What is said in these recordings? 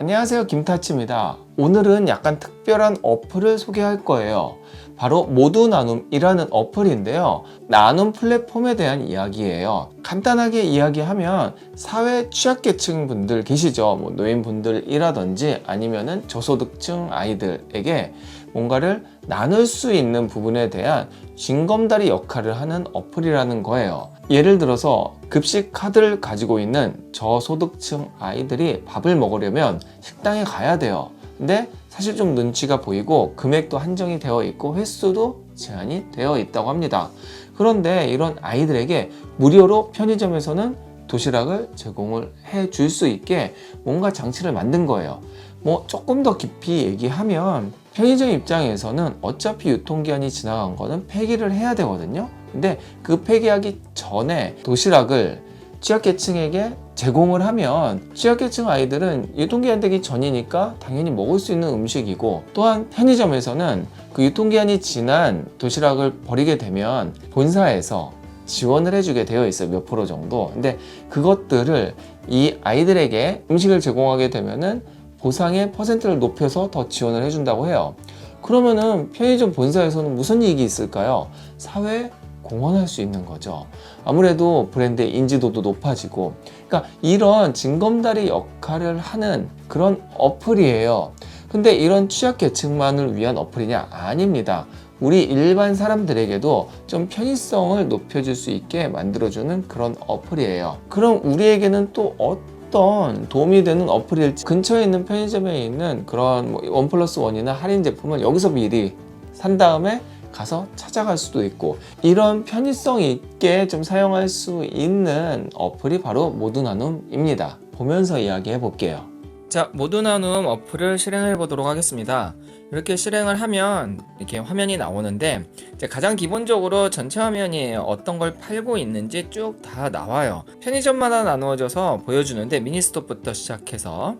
안녕하세요. 김타치입니다 오늘은 약간 특별한 어플을 소개할 거예요 바로 모두 나눔이라는 어플인데요 나눔 플랫폼에 대한 이야기예요 간단하게 이야기하면 사회 취약계층 분들 계시죠 뭐 노인분들이라든지 아니면은 저소득층 아이들에게 뭔가를 나눌 수 있는 부분에 대한 징검다리 역할을 하는 어플이라는 거예요. 예를 들어서 급식 카드를 가지고 있는 저소득층 아이들이 밥을 먹으려면 식당에 가야 돼요. 근데 사실 좀 눈치가 보이고 금액도 한정이 되어 있고 횟수도 제한이 되어 있다고 합니다. 그런데 이런 아이들에게 무료로 편의점에서는 도시락을 제공을 해 줄 수 있게 뭔가 장치를 만든 거예요. 뭐 조금 더 깊이 얘기하면 편의점 입장에서는 어차피 유통기한이 지나간 거는 폐기를 해야 되거든요. 근데 그 폐기하기 전에 도시락을 취약계층에게 제공을 하면 취약계층 아이들은 유통기한 되기 전이니까 당연히 먹을 수 있는 음식이고 또한 편의점에서는 그 유통기한이 지난 도시락을 버리게 되면 본사에서 지원을 해주게 되어 있어요 몇 프로 정도. 근데 그것들을 이 아이들에게 음식을 제공하게 되면은 보상의 퍼센트를 높여서 더 지원을 해준다고 해요. 그러면은 편의점 본사에서는 무슨 이익이 있을까요? 사회 공헌할 수 있는 거죠. 아무래도 브랜드의 인지도도 높아지고 그러니까 이런 징검다리 역할을 하는 그런 어플이에요. 근데 이런 취약계층만을 위한 어플이냐? 아닙니다. 우리 일반 사람들에게도 좀 편의성을 높여줄 수 있게 만들어주는 그런 어플이에요. 그럼 우리에게는 또 어떤 도움이 되는 어플일지 근처에 있는 편의점에 있는 그런 뭐원 플러스 원이나 할인 제품을 여기서 미리 산 다음에 가서 찾아갈 수도 있고 이런 편의성 있게 좀 사용할 수 있는 어플이 바로 모두 나눔입니다. 보면서 이야기해 볼게요. 자, 모두 나눔 어플을 실행해 보도록 하겠습니다. 이렇게 실행을 하면 이렇게 화면이 나오는데 가장 기본적으로 전체 화면이 어떤 걸 팔고 있는지 쭉 다 나와요. 편의점마다 나누어져서 보여주는데 미니스톱부터 시작해서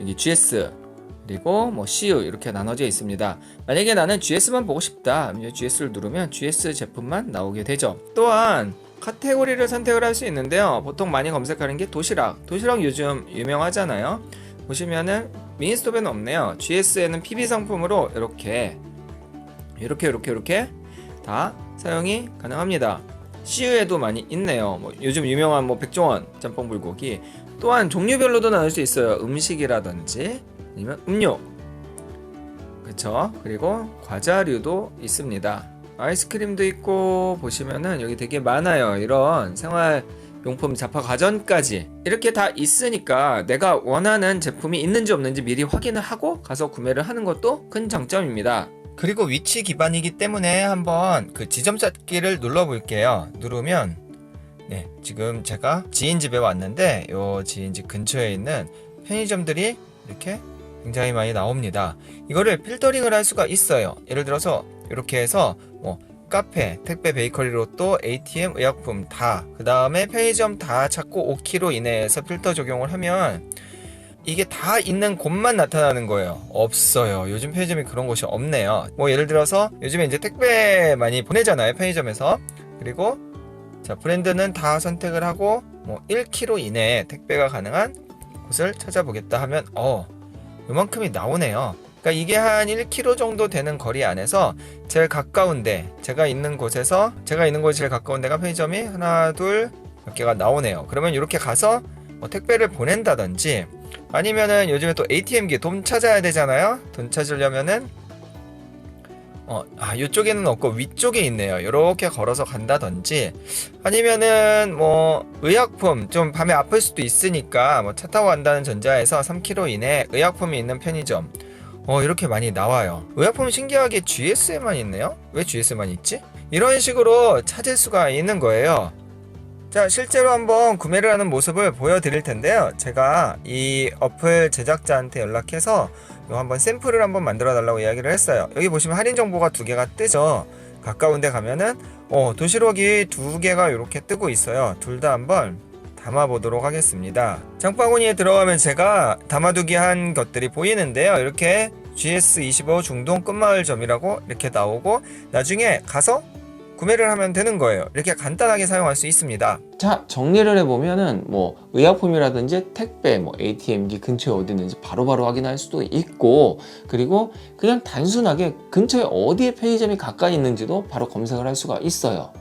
여기 GS 그리고 뭐 CU 이렇게 나눠져 있습니다. 만약에 나는 GS만 보고 싶다. GS를 누르면 GS 제품만 나오게 되죠. 또한 카테고리를 선택을 할 수 있는데요. 보통 많이 검색하는 게 도시락. 도시락 요즘 유명하잖아요. 보시면은 미니스톱에는 없네요. GS에는 PB 상품으로 이렇게 이렇게 이렇게 이렇게 다 사용이 가능합니다. CU에도 많이 있네요. 뭐 요즘 유명한 뭐 백종원 짬뽕 불고기 또한 종류별로도 나눌 수 있어요. 음식이라든지 아니면 음료 그쵸 그리고 과자류도 있습니다. 아이스크림도 있고 보시면은 여기 되게 많아요. 이런 생활 용품 잡화 가전까지 이렇게 다 있으니까 내가 원하는 제품이 있는지 없는지 미리 확인을 하고 가서 구매를 하는 것도 큰 장점입니다. 그리고 위치 기반이기 때문에 한번 그 지점 찾기를 눌러 볼게요. 누르면 네, 지금 제가 지인 집에 왔는데 요 지인 집 근처에 있는 편의점들이 이렇게 굉장히 많이 나옵니다. 이거를 필터링을 할 수가 있어요. 예를 들어서 이렇게 해서 뭐 카페, 택배 베이커리 로 또 ATM, 의약품 다, 그 다음에 편의점 다 찾고 5km 이내에서 필터 적용을 하면 이게 다 있는 곳만 나타나는 거예요. 없어요. 요즘 편의점이 그런 곳이 없네요. 뭐 예를 들어서 요즘에 이제 택배 많이 보내잖아요. 편의점에서. 그리고 자, 브랜드는 다 선택을 하고 뭐 1km 이내에 택배가 가능한 곳을 찾아보겠다 하면 어, 요만큼이 나오네요. 그러니까 이게 한 1km 정도 되는 거리 안에서 제일 가까운데 제가 있는 곳에서 제가 있는 곳이 제일 가까운 데가 편의점이 하나 둘 몇 개가 나오네요. 그러면 이렇게 가서 뭐 택배를 보낸다든지 아니면은 요즘에 또 ATM기 돈 찾아야 되잖아요. 돈 찾으려면은 어, 아, 이쪽에는 없고 위쪽에 있네요. 이렇게 걸어서 간다든지 아니면은 뭐 의약품 좀 밤에 아플 수도 있으니까 뭐 차 타고 간다는 전자에서 3km 이내 의약품이 있는 편의점 어 이렇게 많이 나와요. 의약품 신기하게 GS에만 있네요. 왜 GS에만 있지? 이런 식으로 찾을 수가 있는 거예요. 자, 실제로 한번 구매를 하는 모습을 보여드릴 텐데요. 제가 이 어플 제작자한테 연락해서 요 한번 샘플을 한번 만들어 달라고 이야기를 했어요. 여기 보시면 할인 정보가 두 개가 뜨죠. 가까운 데 가면은 어, 도시락이 두 개가 이렇게 뜨고 있어요. 둘 다 한번 담아 보도록 하겠습니다. 장바구니에 들어가면 제가 담아두기 한 것들이 보이는데요. 이렇게 GS25 중동 끝마을점이라고 이렇게 나오고 나중에 가서 구매를 하면 되는 거예요. 이렇게 간단하게 사용할 수 있습니다. 자 정리를 해보면은 뭐 의약품이라든지 택배 뭐 ATM기 근처에 어디 있는지 바로 바로 확인할 수도 있고 그리고 그냥 단순하게 근처에 어디에 편의점이 가까이 있는지도 바로 검색을 할 수가 있어요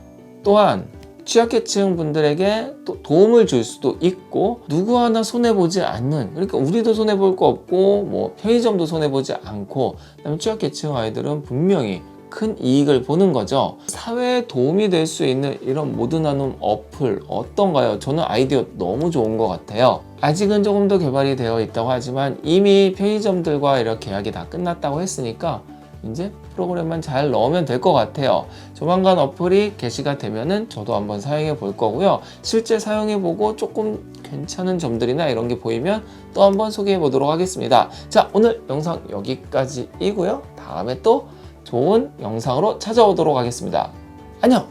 또한 취약계층 분들에게 또 도움을 줄 수도 있고 누구 하나 손해보지 않는 그러니까 우리도 손해볼 거 없고 뭐 편의점도 손해보지 않고 그다음에 취약계층 아이들은 분명히 큰 이익을 보는 거죠. 사회에 도움이 될 수 있는 이런 모두 나눔 어플 어떤가요? 저는 아이디어 너무 좋은 것 같아요. 아직은 조금 더 개발이 되어 있다고 하지만 이미 편의점들과 이렇게 계약이 다 끝났다고 했으니까 이제 프로그램만 잘 넣으면 될 것 같아요. 조만간 어플이 게시가 되면은 저도 한번 사용해 볼 거고요. 실제 사용해 보고 조금 괜찮은 점들이나 이런 게 보이면 또 한번 소개해 보도록 하겠습니다. 자, 오늘 영상 여기까지이고요. 다음에 또 좋은 영상으로 찾아오도록 하겠습니다. 안녕!